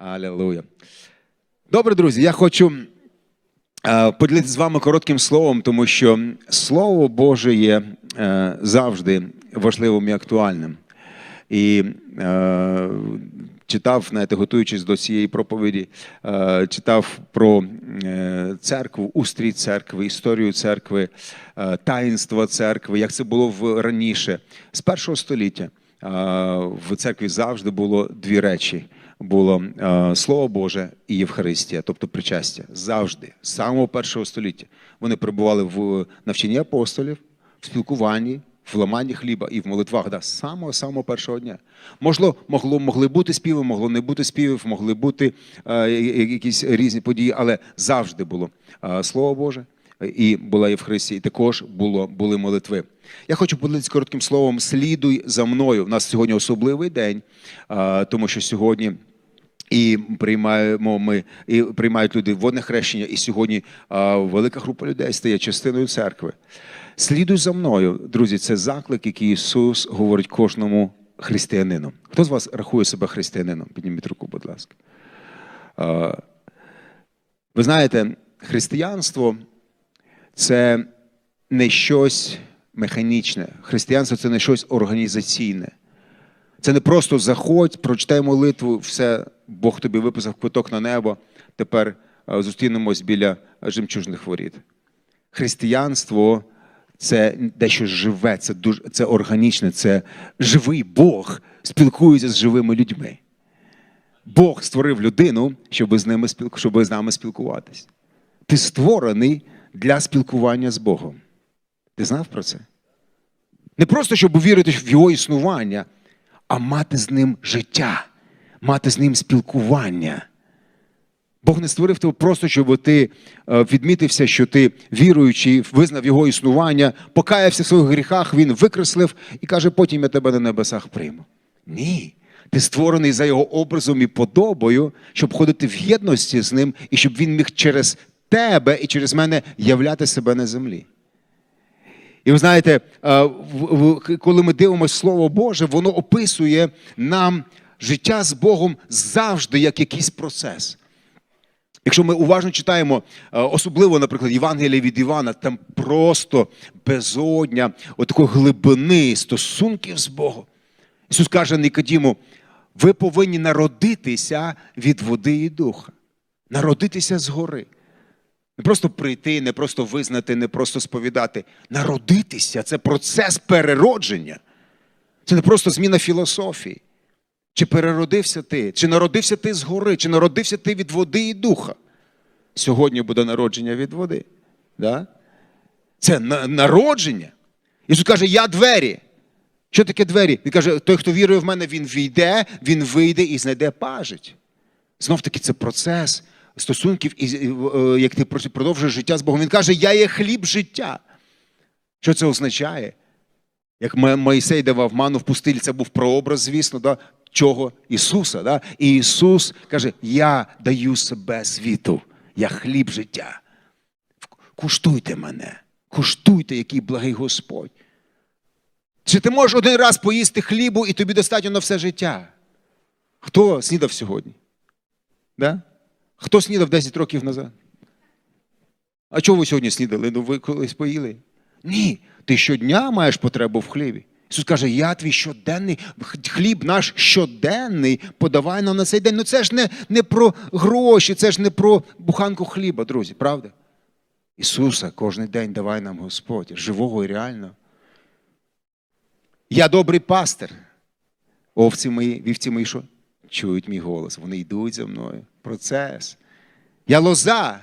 Алілуя. Добре, друзі, я хочу е, поділитися з вами коротким словом, тому що Слово Боже є е, завжди важливим і актуальним. І е, читав, знаєте, готуючись до цієї проповіді, читав про церкву, устрій церкви, історію церкви, таїнство церкви, як це було раніше. З першого століття в церкві завжди було дві речі. Було е, Слово Боже і Євхаристія, тобто причастя. Завжди, з самого першого століття. Вони перебували в навчанні апостолів, в спілкуванні, в ламанні хліба і в молитвах да, з самого самого першого дня. Можливо, могло, могли бути співи, могло не бути співів, могли бути е, якісь різні події, але завжди було е, Слово Боже і була Євхаристія, і також було, були молитви. Я хочу поділитися коротким словом Слідуй за мною. У нас сьогодні особливий день, е, тому що сьогодні. І приймаємо ми і приймають люди водне хрещення. І сьогодні а, велика група людей стає частиною церкви. Слідуй за мною, друзі. Це заклик, який Ісус говорить кожному християнину. Хто з вас рахує себе християнином? Підніміть руку, будь ласка. А, ви знаєте, християнство це не щось механічне. Християнство це не щось організаційне. Це не просто заходь, прочитай молитву, все, Бог тобі виписав квиток на небо. Тепер е, зустрінемось біля жемчужних воріт. Християнство це дещо живе, це дуже це органічне, це живий Бог спілкується з живими людьми. Бог створив людину, щоб з ними щоб з нами спілкуватись. Ти створений для спілкування з Богом. Ти знав про це? Не просто щоб вірити в його існування, а мати з ним життя, мати з ним спілкування. Бог не створив тебе просто, щоб ти е, відмітився, що ти віруючий, визнав його існування, покаявся в своїх гріхах, він викреслив і каже, потім я тебе на небесах прийму. Ні. Ти створений за його образом і подобою, щоб ходити в єдності з ним, і щоб він міг через тебе і через мене являти себе на землі. І ви знаєте, е, коли ми дивимося Слово Боже, воно описує нам життя з Богом завжди як якийсь процес. Якщо ми уважно читаємо, е, особливо, наприклад, Євангелія від Івана, там просто безодня, отакої глибини стосунків з Богом. Ісус каже Никодіму, ви повинні народитися від води і духа, народитися згори. Не просто прийти, не просто визнати, не просто сповідати. Народитися це процес переродження. Це не просто зміна філософії. Чи переродився ти, чи народився ти згори, чи народився ти від води і духа. Сьогодні буде народження від води. Да? Це на- народження. Ісус каже, я двері. Що таке двері? Він каже, той, хто вірує в мене, він війде, він вийде і знайде пажить. Знов таки це процес стосунків, і, е, як ти продовжуєш життя з Богом. Він каже, я є хліб життя. Що це означає? Як Мо- Моїсей давав ману в пустилі, це був прообраз, звісно, да? чого? Ісуса. Да? І Ісус каже: Я даю себе світу, я хліб життя. Куштуйте мене, куштуйте, який благий Господь. Чи ти можеш один раз поїсти хлібу і тобі достатньо на все життя? Хто снідав сьогодні? Да? Хто снідав 10 років назад? А чого ви сьогодні снідали? Ну ви колись поїли? Ні, ти щодня маєш потребу в хлібі. Ісус каже, я твій щоденний, хліб наш щоденний подавай нам на цей день. Ну це ж не, не про гроші, це ж не про буханку хліба, друзі, правда? Ісуса кожен день давай нам Господь, живого і реального. Я добрий пастир. Овці мої, вівці мої що? Чують мій голос, вони йдуть за мною. Процес. Я лоза,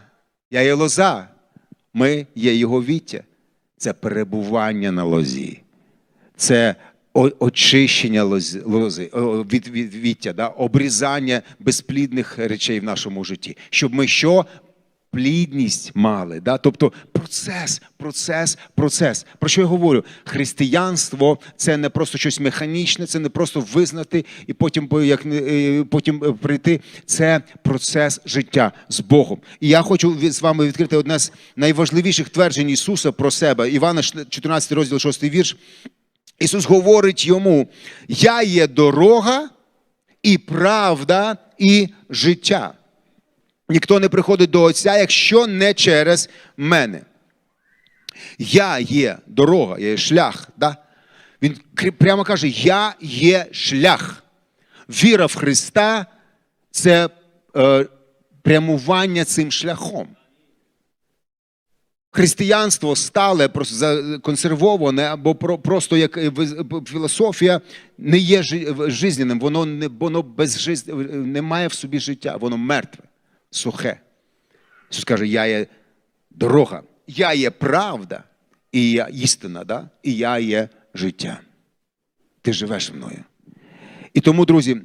я є лоза. Ми є його віття. Це перебування на лозі. Це очищення лози, від, від віття, да? обрізання безплідних речей в нашому житті. Щоб ми що? Плідність мали. Да? Тобто процес, процес, процес. Про що я говорю? Християнство це не просто щось механічне, це не просто визнати і потім, як, е, потім е, прийти. Це процес життя з Богом. І я хочу з вами відкрити одне з найважливіших тверджень Ісуса про себе. Івана 14 розділ 6 вірш. Ісус говорить йому: Я є дорога і правда і життя. Ніхто не приходить до Отця, якщо не через мене. Я є дорога, я є шлях. Да? Він прямо каже: Я є шлях. Віра в Христа це е, прямування цим шляхом. Християнство стале, просто законсервоване, або просто як е, філософія не є жи- жизненним, воно воно без жиз... не має в собі життя, воно мертве, сухе. Ісус каже, я є дорога, я є правда, і я істина, да? і я є життя. Ти живеш мною. І тому, друзі,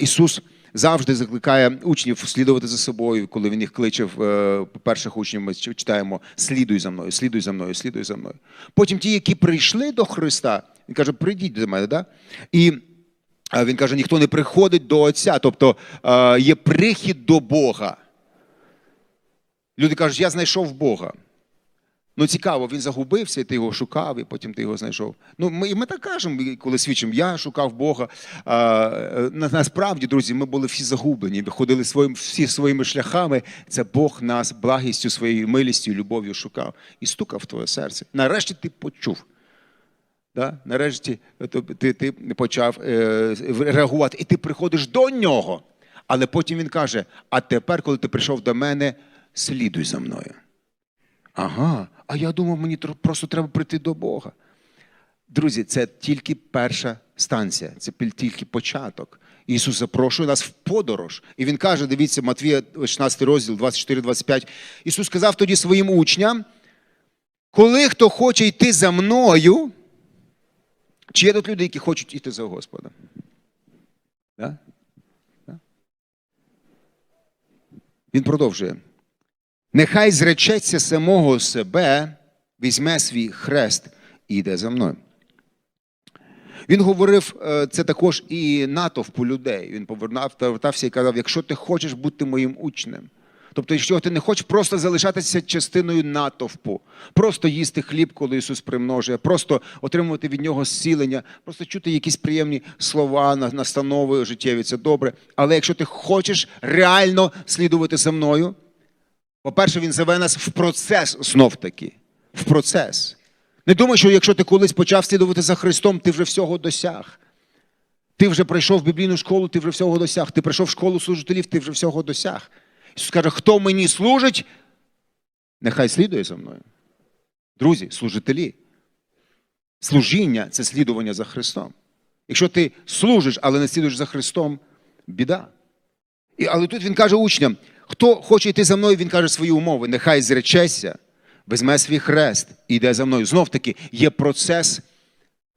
Ісус завжди закликає учнів слідувати за собою, коли Він їх кличе е, перших учнів, ми читаємо слідуй за мною, слідуй за мною, слідуй за мною. Потім ті, які прийшли до Христа, Він каже, прийдіть до мене. Да? І він каже, ніхто не приходить до Отця, тобто е, є прихід до Бога. Люди кажуть, я знайшов Бога. Ну, цікаво, він загубився, і ти його шукав, і потім ти його знайшов. Ну, ми, і ми так кажемо, коли свідчимо, я шукав Бога. А, на- насправді, друзі, ми були всі загублені, ходили своїм, всі своїми шляхами. Це Бог нас благістю, своєю милістю, любов'ю шукав і стукав в твоє серце. Нарешті ти почув. Да? Нарешті ти, ти почав е, реагувати, і ти приходиш до нього. Але потім він каже: а тепер, коли ти прийшов до мене, слідуй за мною. Ага, а я думав, мені просто треба прийти до Бога. Друзі, це тільки перша станція, це тільки початок. Ісус запрошує нас в подорож. І Він каже: дивіться, Матвія, 16 розділ, 24-25. Ісус сказав тоді своїм учням: коли хто хоче йти за мною, чи є тут люди, які хочуть йти за Господом? Да? Да? Він продовжує. Нехай зречеться самого себе, візьме свій хрест і йде за мною. Він говорив е, це також і натовпу людей. Він повертався і казав: якщо ти хочеш бути моїм учнем, тобто, якщо ти не хочеш просто залишатися частиною натовпу, просто їсти хліб, коли Ісус примножує, просто отримувати від нього зцілення, просто чути якісь приємні слова, настанови життєві, це добре. Але якщо ти хочеш реально слідувати за мною, по-перше, він зове нас в процес знов таки. В процес. Не думай, що якщо ти колись почав слідувати за Христом, ти вже всього досяг. Ти вже прийшов в біблійну школу, ти вже всього досяг. Ти прийшов в школу служителів, ти вже всього досяг. Ісус каже, хто мені служить, нехай слідує за мною. Друзі, служителі. Служіння це слідування за Христом. Якщо ти служиш, але не слідуєш за Христом, біда. І, але тут він каже учням: хто хоче йти за мною, він каже свої умови, нехай зречеться, візьме свій хрест і йде за мною. Знов таки, є процес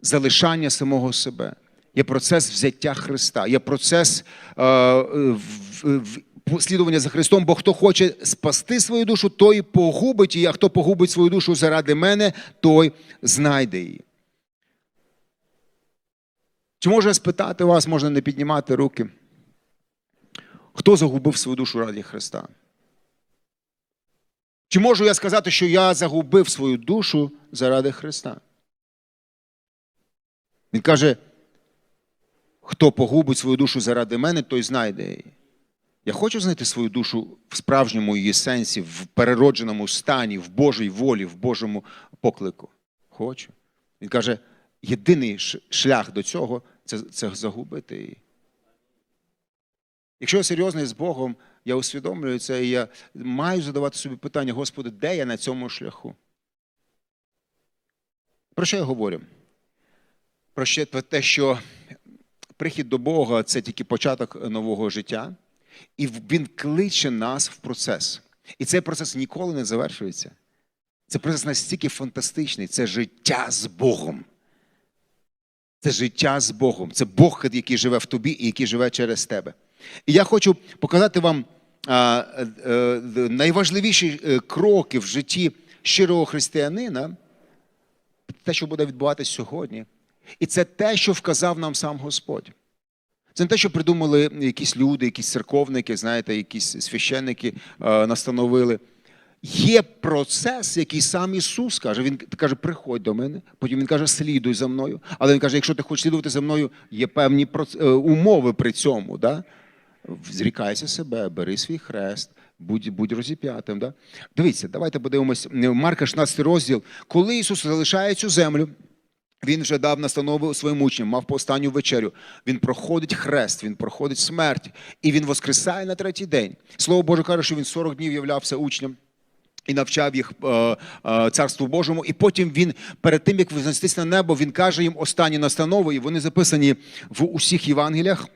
залишання самого себе, є процес взяття Христа, є процес е, в- в- слідування за Христом, бо хто хоче спасти свою душу, той погубить її, а хто погубить свою душу заради мене, той знайде її. Чи можу я спитати вас, можна не піднімати руки? Хто загубив свою душу раді Христа? Чи можу я сказати, що я загубив свою душу заради Христа? Він каже, хто погубить свою душу заради мене, той знайде її. Я хочу знайти свою душу в справжньому її сенсі, в переродженому стані, в Божій волі, в Божому поклику. Хочу. Він каже, єдиний шлях до цього це, це загубити її. Якщо я серйозний з Богом, я усвідомлюю це, і я маю задавати собі питання, Господи, де я на цьому шляху? Про що я говорю? Про те, що прихід до Бога це тільки початок нового життя, і Він кличе нас в процес. І цей процес ніколи не завершується. Це процес настільки фантастичний, це життя з Богом. Це життя з Богом. Це Бог, який живе в тобі і який живе через тебе. І я хочу показати вам е, е, найважливіші е, кроки в житті щирого християнина, те, що буде відбуватися сьогодні. І це те, що вказав нам сам Господь. Це не те, що придумали якісь люди, якісь церковники, знаєте, якісь священники е, настановили. Є процес, який сам Ісус каже. Він каже, приходь до мене, потім Він каже, слідуй за мною. Але Він каже, якщо ти хочеш слідувати за мною, є певні е, умови при цьому. Да? зрікайся себе, бери свій хрест, будь, будь розіп'ятим. Да? Дивіться, давайте подивимось Марка 16 розділ. Коли Ісус залишає цю землю, він вже дав настанову своїм учням, мав по останню вечерю. Він проходить хрест, він проходить смерть, і він воскресає на третій день. Слово Боже каже, що він 40 днів являвся учням. І навчав їх е, е, царству Божому, і потім він перед тим як вознестись на небо, він каже їм останні настанови, і вони записані в усіх Євангеліях.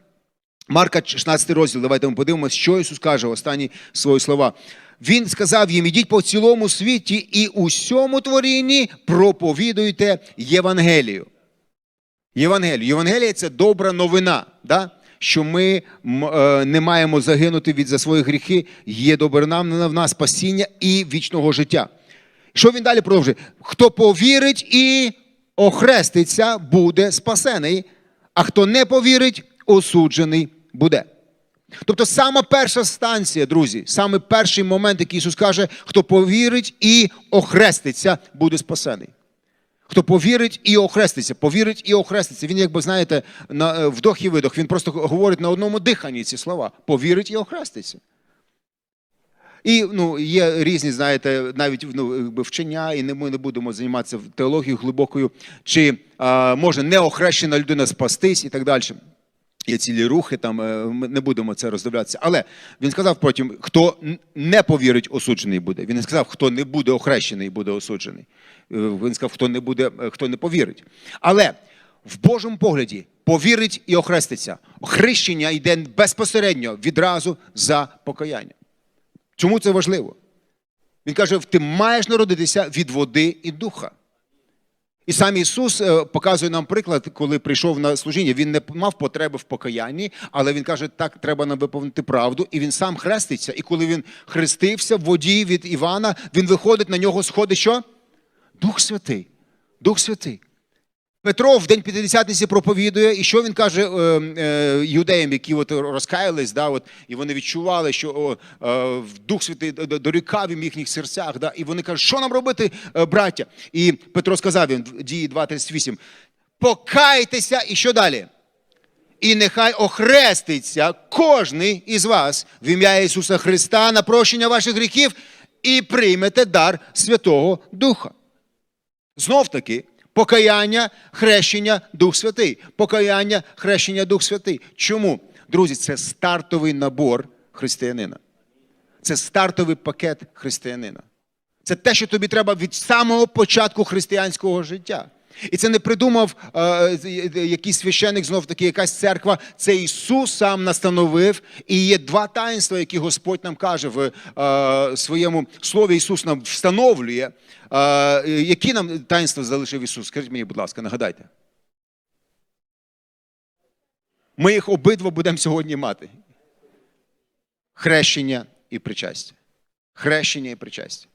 Марка 16 розділ. Давайте ми подивимося, що Ісус каже останні свої слова. Він сказав їм: ідіть по цілому світі і усьому творінні проповідуйте Євангелію. Євангелію. Євангелія це добра новина, да? що ми е, не маємо загинути від за свої гріхи, є добрина в нас спасіння і вічного життя. Що він далі продовжує? Хто повірить і охреститься, буде спасений, а хто не повірить, осуджений буде. Тобто сама перша станція, друзі, саме перший момент, який Ісус каже, хто повірить і охреститься, буде спасений. Хто повірить і охреститься, повірить і охреститься. Він, якби знаєте, на е, вдох і видох. Він просто говорить на одному диханні ці слова. Повірить і охреститься. І ну, є різні, знаєте, навіть ну, вчення, і ми не будемо займатися теологією глибокою, чи а, може неохрещена людина спастись і так далі. Є цілі рухи, там е, ми не будемо це роздивлятися. Але він сказав потім, хто не повірить, осуджений буде. Він не сказав, хто не буде охрещений, буде осуджений. Е, Він сказав, хто не буде, е, хто не повірить. Але в Божому погляді повірить і охреститься. Хрещення йде безпосередньо відразу за покаяння. Чому це важливо? Він каже: ти маєш народитися від води і духа. І сам Ісус е, показує нам приклад, коли прийшов на служіння. Він не мав потреби в покаянні, але він каже, так треба нам виповнити правду. І він сам хреститься. І коли він хрестився в воді від Івана, він виходить на нього, сходить що? Дух Святий. Дух Святий. Петро в день П'ятидесятниці проповідує, і що він каже е, е, юдеям, які от розкаялись, да, от, і вони відчували, що о, е, Дух Святий дорікав їм в їхніх серцях. Да, і вони кажуть, що нам робити, е, браття? І Петро сказав їм, дії 2.38, покайтеся, і що далі? І нехай охреститься кожний із вас в ім'я Ісуса Христа на прощення ваших гріхів і приймете дар Святого Духа. Знов таки, покаяння, хрещення, Дух Святий. Покаяння, хрещення, Дух Святий. Чому? Друзі, це стартовий набор християнина. Це стартовий пакет християнина. Це те, що тобі треба від самого початку християнського життя. І це не придумав е, якийсь священик, знов таки, якась церква. Це Ісус сам настановив. І є два таїнства, які Господь нам каже в е, своєму слові. Ісус нам встановлює. Е, які нам таїнства залишив Ісус? Скажіть мені, будь ласка, нагадайте. Ми їх обидва будемо сьогодні мати. Хрещення і причастя. Хрещення і причастя.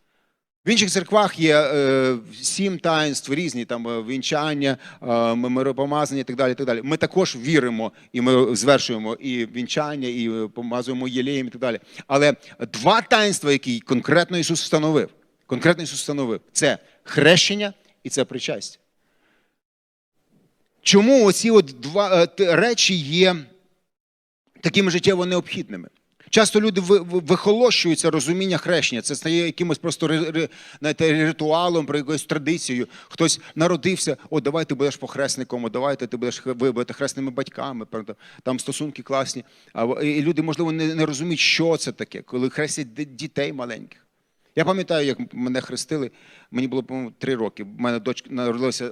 В інших церквах є е, сім таїнств, різні там е, вінчання, е, миропомазання і так далі. так далі. Ми також віримо і ми звершуємо і вінчання, і е, помазуємо єлеєм і так далі. Але два таїнства, які конкретно Ісус встановив, конкретно Ісус встановив, це хрещення і це причастя. Чому оці от два е, речі є такими життєво необхідними? Часто люди ви- ви- вихолощуються розуміння хрещення. Це стає якимось просто знаєте, ритуалом, про якоюсь традицією. Хтось народився, о, давай ти будеш похресником, о, давайте ти будеш хе- ви хресними батьками. Там стосунки класні. І люди, можливо, не, розуміють, що це таке, коли хрестять дітей маленьких. Я пам'ятаю, як мене хрестили, мені було, по-моєму, три роки. У мене дочка народилася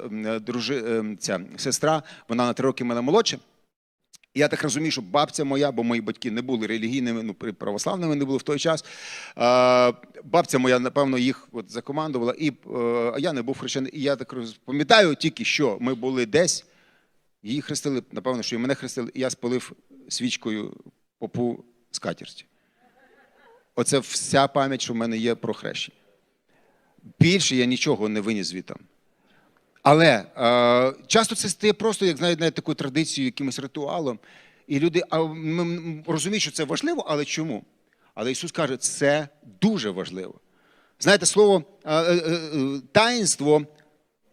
дружи, е, ця сестра, вона на три роки мене молодша. Я так розумію, що бабця моя, бо мої батьки не були релігійними, ну православними не були в той час. Бабця моя, напевно, їх от закомандувала, і е, я не був хрещений. І я так пам'ятаю тільки, що ми були десь, її хрестили, напевно, що і мене хрестили, і я спалив свічкою попу скатерть. Оце вся пам'ять, що в мене є про хрещення. Більше я нічого не виніс звітом. Але е, часто це стає просто, як знаєте, навіть такою традицією, якимось ритуалом. І люди а, м, м, розуміють, що це важливо, але чому? Але Ісус каже, це дуже важливо. Знаєте, слово е, е, е, таїнство,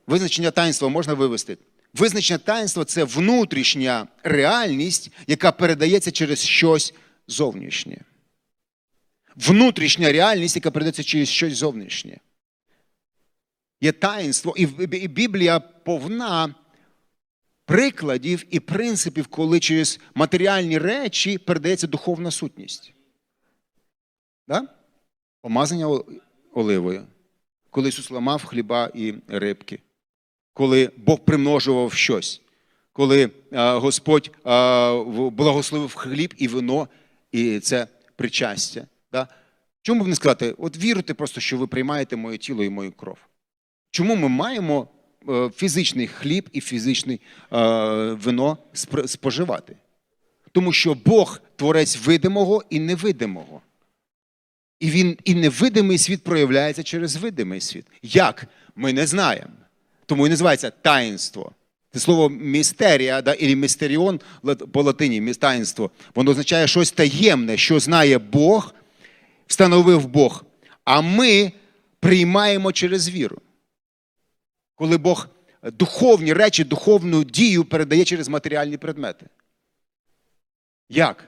визначення таїнства можна вивести. Визначення таїнства це внутрішня реальність, яка передається через щось зовнішнє. Внутрішня реальність, яка передається через щось зовнішнє. Є таїнство, і Біблія повна прикладів і принципів, коли через матеріальні речі передається духовна сутність. Да? Помазання оливою. Коли Ісус ламав хліба і рибки, коли Бог примножував щось, коли а, Господь а, благословив хліб і вино, і це причастя. Да? Чому б не сказати, от віруйте просто, що ви приймаєте моє тіло і мою кров. Чому ми маємо е, фізичний хліб і фізичне вино споживати? Тому що Бог творець видимого і невидимого. І він і невидимий світ проявляється через видимий світ. Як? Ми не знаємо. Тому і називається таїнство. Це слово містерія, да, і містеріон по латині, таїнство. Воно означає щось таємне, що знає Бог, встановив Бог. А ми приймаємо через віру. Коли Бог духовні речі, духовну дію передає через матеріальні предмети. Як?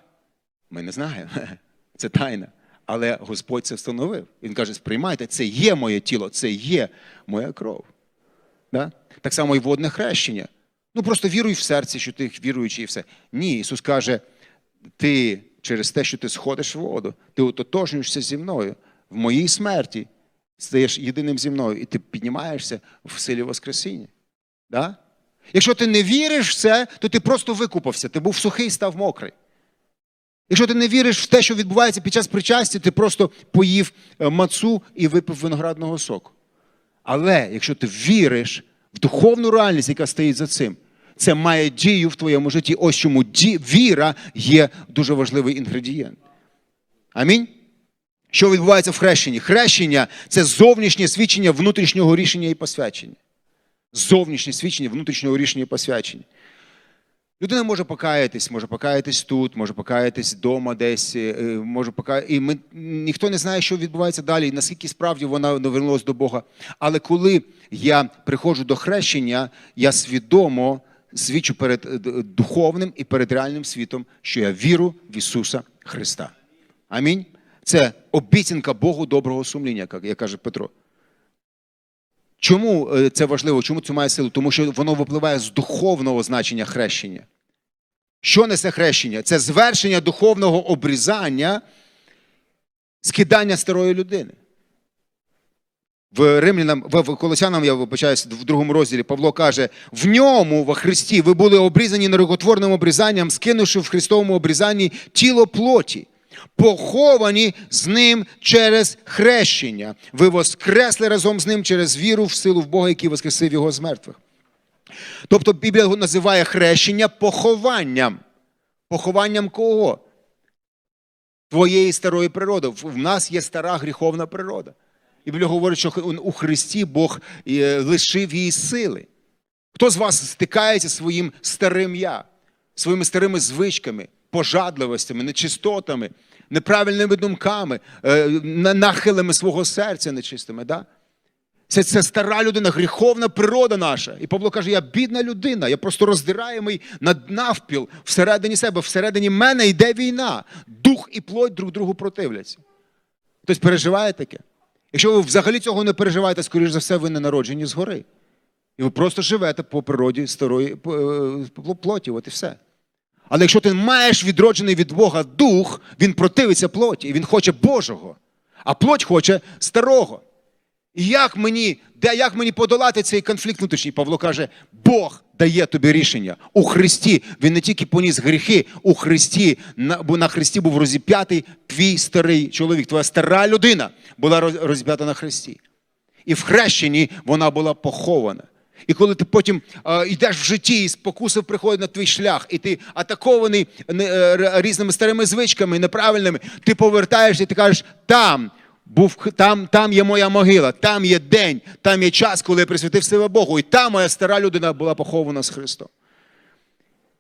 Ми не знаємо. Це тайна. Але Господь це встановив. Він каже: сприймайте, це є моє тіло, це є моя кров. Да? Так само і водне хрещення. Ну просто віруй в серці, що ти віруючий і все. Ні, Ісус каже, ти через те, що ти сходиш в воду, ти ототожнюєшся зі мною в моїй смерті, стаєш єдиним зі мною, і ти піднімаєшся в силі Воскресіння. Да? Якщо ти не віриш в це, то ти просто викупався, ти був сухий, став мокрий. Якщо ти не віриш в те, що відбувається під час причастя, ти просто поїв е, мацу і випив виноградного соку. Але якщо ти віриш в духовну реальність, яка стоїть за цим, це має дію в твоєму житті. Ось чому віра є дуже важливий інгредієнт. Амінь. Що відбувається в хрещенні? Хрещення це зовнішнє свідчення внутрішнього рішення і посвячення. Зовнішнє свідчення внутрішнього рішення і посвячення. Людина може покаятись, може покаятись тут, може покаятись вдома десь, е, е, може пока... і ми, ніхто не знає, що відбувається далі, і наскільки справді вона навернулася до Бога. Але коли я приходжу до хрещення, я свідомо свідчу перед е, духовним і перед реальним світом, що я віру в Ісуса Христа. Амінь. Це обіцянка Богу доброго сумління, як каже Петро. Чому е, це важливо? Чому це має силу? Тому що воно випливає з духовного значення хрещення. Що несе хрещення? Це звершення духовного обрізання, скидання старої людини. В Римлянам, в Колосянам, я вибачаюсь, в другому розділі Павло каже: в ньому, во Христі, ви були обрізані нерукотворним обрізанням, скинувши в Христовому обрізанні тіло плоті, поховані з ним через хрещення. Ви воскресли разом з ним через віру в силу в Бога, який воскресив його з мертвих. Тобто Біблія називає хрещення похованням. Похованням кого? Твоєї старої природи. В нас є стара гріховна природа. І Біблія говорить, що у Христі Бог е, лишив її сили. Хто з вас стикається своїм старим я, своїми старими звичками, пожадливостями, нечистотами, неправильними думками, е, нахилами свого серця нечистими? Да? Це, це стара людина, гріховна природа наша. І Павло каже: я бідна людина, я просто роздираємий над навпіл всередині себе, всередині мене йде війна. Дух і плоть друг другу противляться. Хтось переживає таке? Якщо ви взагалі цього не переживаєте, скоріш за все, ви не народжені згори. І ви просто живете по природі старої е, плоті, от і все. Але якщо ти маєш відроджений від Бога дух, він противиться плоті, і він хоче Божого, а плоть хоче старого. І як мені, де, як мені подолати цей конфлікт внутрішній? Павло каже, Бог дає тобі рішення. У Христі він не тільки поніс гріхи, у Христі, на, бо на Христі був розіп'ятий твій старий чоловік, твоя стара людина була роз- розіп'ята на Христі. І в хрещенні вона була похована. І коли ти потім е, йдеш в житті, і спокуси приходять на твій шлях, і ти атакований е, різними старими звичками, неправильними, ти повертаєшся і ти кажеш, там був там, там є моя могила, там є день, там є час, коли я присвятив себе Богу. І там моя стара людина була похована з Христом.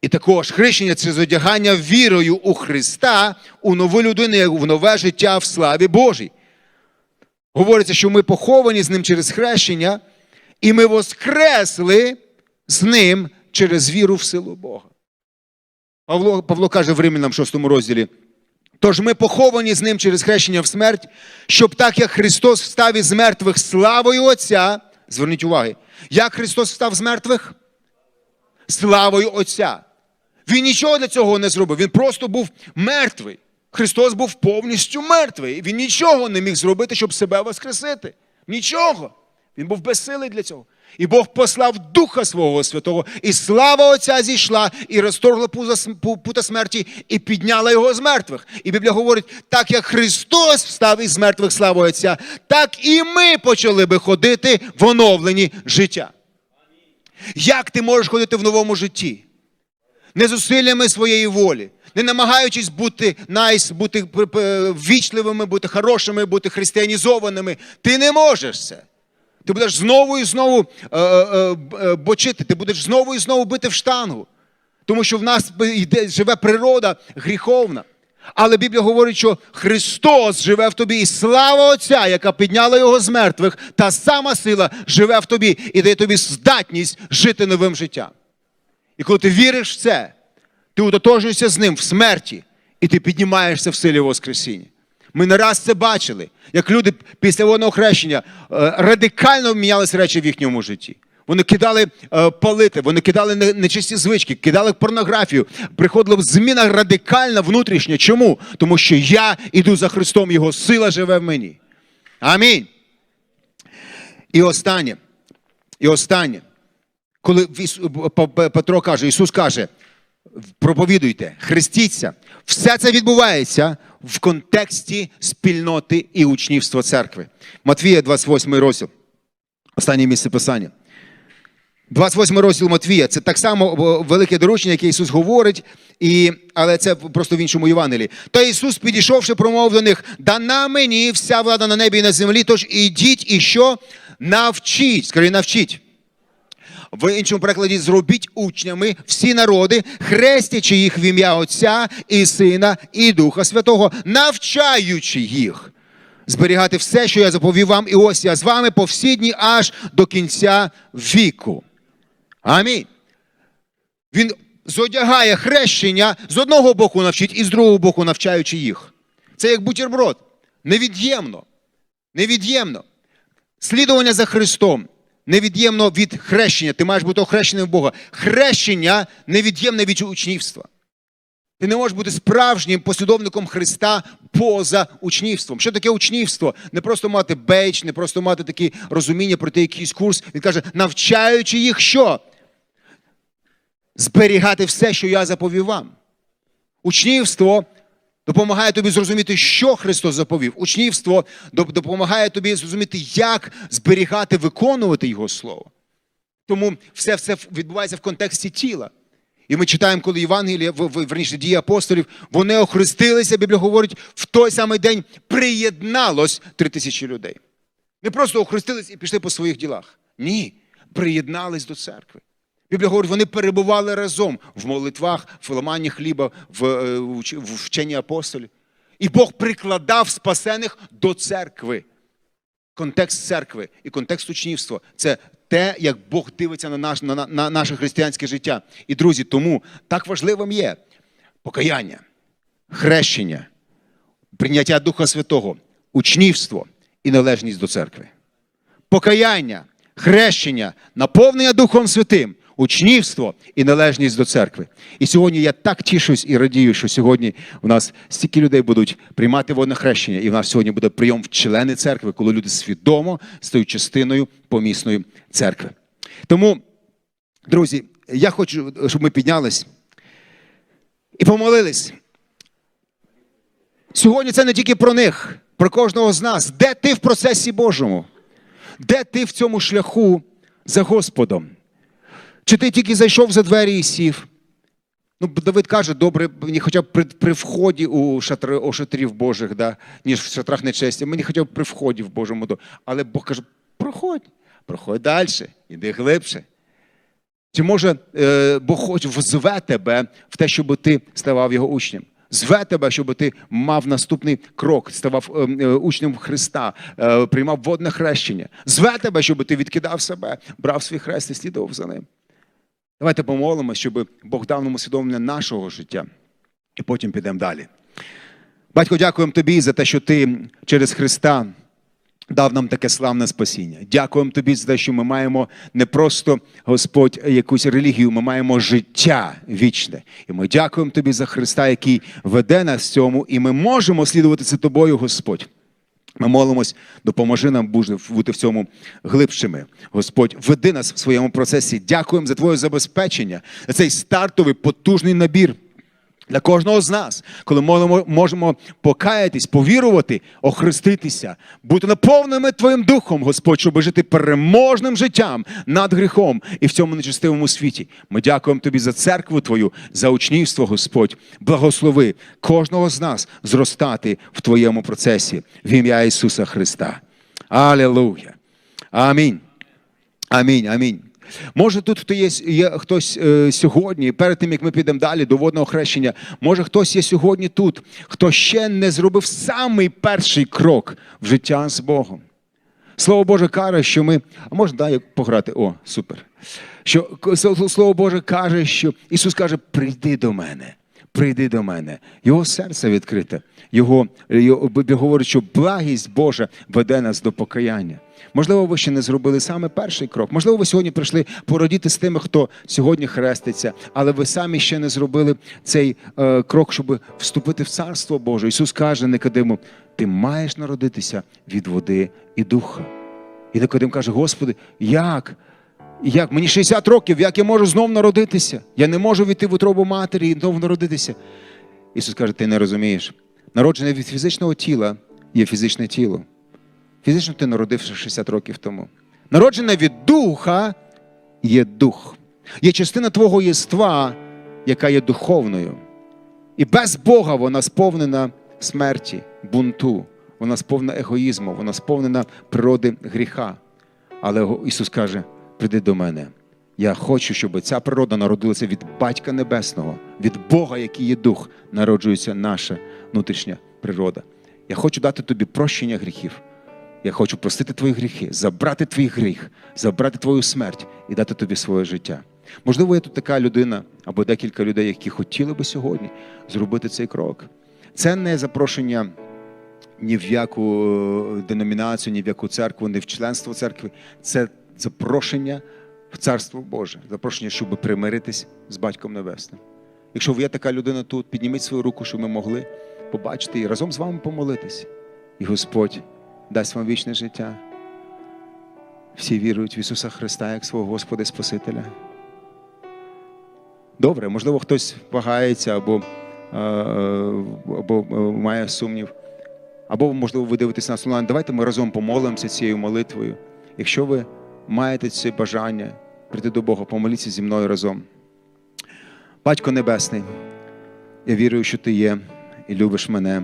І також хрещення це зодягання вірою у Христа, у нову людину, в нове життя в славі Божій. Говориться, що ми поховані з ним через хрещення, і ми воскресли з ним через віру в силу Бога. Павло, Павло каже в Римлянам 6 розділі: Тож ми поховані з ним через хрещення в смерть, щоб так як Христос встав із мертвих славою Отця. Зверніть уваги, як Христос встав з мертвих? Славою Отця. Він нічого для цього не зробив. Він просто був мертвий. Христос був повністю мертвий. Він нічого не міг зробити, щоб себе воскресити. Нічого. Він був безсилий для цього. І Бог послав Духа Свого Святого, і слава Отця зійшла, і розторгла пута смерті, і підняла його з мертвих. І Біблія говорить: так як Христос встав із мертвих славою Отця, так і ми почали би ходити в оновленні життя. Як ти можеш ходити в новому житті? Не зусиллями своєї волі, не намагаючись бути найс, бути п- ввічливими, бути хорошими, бути християнізованими. Ти не можеш це. Ти будеш знову і знову е, е, е, бочити, ти будеш знову і знову бити в штангу. Тому що в нас йде, живе природа гріховна. Але Біблія говорить, що Христос живе в тобі, і слава Отця, яка підняла його з мертвих, та сама сила живе в тобі і дає тобі здатність жити новим життям. І коли ти віриш в це, ти утотожуєшся з ним в смерті, і ти піднімаєшся в силі Воскресіння. Ми не раз це бачили, як люди після водного хрещення е, радикально мінялися речі в їхньому житті. Вони кидали е, палити, вони кидали нечисті звички, кидали порнографію. Приходила зміна радикальна внутрішня. Чому? Тому що я іду за Христом, Його сила живе в мені. Амінь. І останнє. І останнє. Коли Петро каже, Ісус каже, проповідуйте, хрестіться. Все це відбувається в контексті спільноти і учнівства церкви. Матвія, 28 розділ. Останнє місце писання. 28 розділ Матвія це так само велике доручення, яке Ісус говорить, і, але це просто в іншому Євангелії. Та Ісус, підійшовши, промовив до них: дана мені вся влада на небі і на землі, тож ідіть і що? Навчіть, скажи, навчіть. В іншому перекладі зробіть учнями всі народи, хрестячи їх в ім'я Отця і Сина і Духа Святого, навчаючи їх зберігати все, що я заповів вам, і ось я з вами по всі дні аж до кінця віку. Амінь. Він зодягає хрещення з одного боку навчить і з другого боку навчаючи їх. Це як бутерброд. Невід'ємно. Невід'ємно. Слідування за Христом невід'ємно від хрещення. Ти маєш бути охрещеним в Бога. Хрещення невід'ємне від учнівства. Ти не можеш бути справжнім послідовником Христа поза учнівством. Що таке учнівство? Не просто мати бейдж, не просто мати такі розуміння про те, якийсь курс. Він каже, навчаючи їх що? Зберігати все, що я заповів вам. Учнівство допомагає тобі зрозуміти, що Христос заповів. Учнівство допомагає тобі зрозуміти, як зберігати, виконувати Його Слово. Тому все все відбувається в контексті тіла. І ми читаємо, коли Євангелія, верніше дії апостолів, вони охрестилися, Біблія говорить, в той самий день приєдналось три тисячі людей. Не просто охрестились і пішли по своїх ділах. Ні, приєднались до церкви. Біблія говорить, вони перебували разом в молитвах, в ламанні хліба, в, е, в вченні апостолів. І Бог прикладав спасених до церкви. Контекст церкви і контекст учнівства це те, як Бог дивиться на, наш, на, на- на наше християнське життя. І, друзі, тому так важливим є покаяння, хрещення, прийняття Духа Святого, учнівство і належність до церкви. Покаяння, хрещення, наповнення Духом Святим, учнівство і належність до церкви. І сьогодні я так тішусь і радію, що сьогодні у нас стільки людей будуть приймати водне хрещення, і в нас сьогодні буде прийом в члени церкви, коли люди свідомо стають частиною помісної церкви. Тому, друзі, я хочу, щоб ми піднялись і помолились. Сьогодні це не тільки про них, про кожного з нас. Де ти в процесі Божому? Де ти в цьому шляху за Господом? Чи ти тільки зайшов за двері і сів? Ну, Давид каже, добре, мені хоча б при, при вході у, шатри, у шатрів Божих, да, ніж в шатрах нечесті, мені хоча б при вході в Божому дому. Але Бог каже, проходь, проходь далі, іди глибше. Чи може е, Бог хоч зве тебе в те, щоб ти ставав його учнем? Зве тебе, щоб ти мав наступний крок, ставав е, е, учнем Христа, е, приймав водне хрещення. Зве тебе, щоб ти відкидав себе, брав свій хрест і слідував за ним. Давайте помолимося, щоб Бог дав нам усвідомлення нашого життя, і потім підемо далі. Батько, дякуємо тобі за те, що ти через Христа дав нам таке славне спасіння. Дякуємо тобі за те, що ми маємо не просто Господь якусь релігію, ми маємо життя вічне. І ми дякуємо тобі за Христа, який веде нас в цьому, і ми можемо слідувати за тобою, Господь. Ми молимось, допоможи нам бути в цьому глибшими. Господь, веди нас в своєму процесі. Дякуємо за Твоє забезпечення, за цей стартовий потужний набір. Для кожного з нас, коли молимо, можемо покаятись, повірувати, охреститися, бути наповненими Твоїм духом, Господь, щоб жити переможним життям над гріхом і в цьому нечестивому світі. Ми дякуємо Тобі за церкву Твою, за учнівство, Господь. Благослови кожного з нас зростати в Твоєму процесі в ім'я Ісуса Христа. Алілуя. Амінь. Амінь. Амінь. Може, тут хто є, є хтось е, сьогодні, перед тим як ми підемо далі до водного хрещення, може хтось є сьогодні тут, хто ще не зробив самий перший крок в життя з Богом. Слово Боже каже, що ми. А можна да, пограти? О, супер. Що Слово Боже каже, що Ісус каже: прийди до мене, прийди до мене. Його серце відкрите. Його, його говорить, що благість Божа веде нас до покаяння. Можливо, ви ще не зробили саме перший крок. Можливо, ви сьогодні прийшли породіти з тими, хто сьогодні хреститься, але ви самі ще не зробили цей е, крок, щоб вступити в Царство Боже. Ісус каже Никодиму, ти маєш народитися від води і духа. І Никодим каже: Господи, як? Як? Мені 60 років, як я можу знов народитися? Я не можу війти в утробу матері і знов народитися. Ісус каже, ти не розумієш. Народжене від фізичного тіла є фізичне тіло. Фізично ти народився 60 років тому. Народжене від духа є дух. Є частина твого єства, яка є духовною. І без Бога вона сповнена смерті, бунту, вона сповнена егоїзму, вона сповнена природи гріха. Але Ісус каже: прийди до мене. Я хочу, щоб ця природа народилася від Батька Небесного, від Бога, який є дух, народжується наша внутрішня природа. Я хочу дати тобі прощення гріхів. Я хочу простити твої гріхи, забрати твій гріх, забрати твою смерть і дати тобі своє життя. Можливо, є тут така людина або декілька людей, які хотіли би сьогодні зробити цей крок. Це не запрошення ні в яку е, деномінацію, ні в яку церкву, ні в членство церкви. Це запрошення в Царство Боже, запрошення, щоб примиритись з Батьком Небесним. Якщо ви є така людина тут, підніміть свою руку, щоб ми могли побачити і разом з вами помолитись. І Господь дасть вам вічне життя. Всі вірують в Ісуса Христа як свого Господа і Спасителя. Добре, можливо, хтось вагається або, е, або е, має сумнів. Або, можливо, ви дивитесь нас онлайн. Давайте ми разом помолимося цією молитвою. Якщо ви маєте це бажання прийти до Бога, помоліться зі мною разом. Батько Небесний, я вірую, що ти є і любиш мене.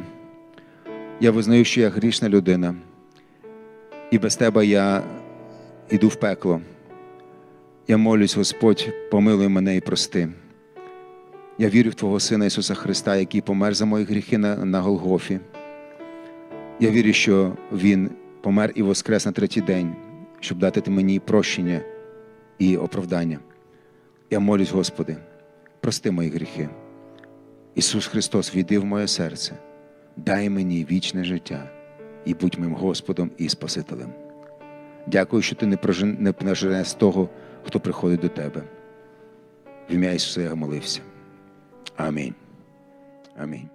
Я визнаю, що я грішна людина, і без тебе я йду в пекло. Я молюсь, Господь, помилуй мене і прости. Я вірю в Твого Сина Ісуса Христа, який помер за мої гріхи на, на Голгофі. Я вірю, що Він помер і воскрес на третій день, щоб дати мені прощення і оправдання. Я молюсь, Господи, прости мої гріхи. Ісус Христос, війди в моє серце, дай мені вічне життя і будь моїм Господом і Спасителем. Дякую, що ти не прожен- з того, хто приходить до тебе. В ім'я Ісуса я молився. Амінь. Амінь.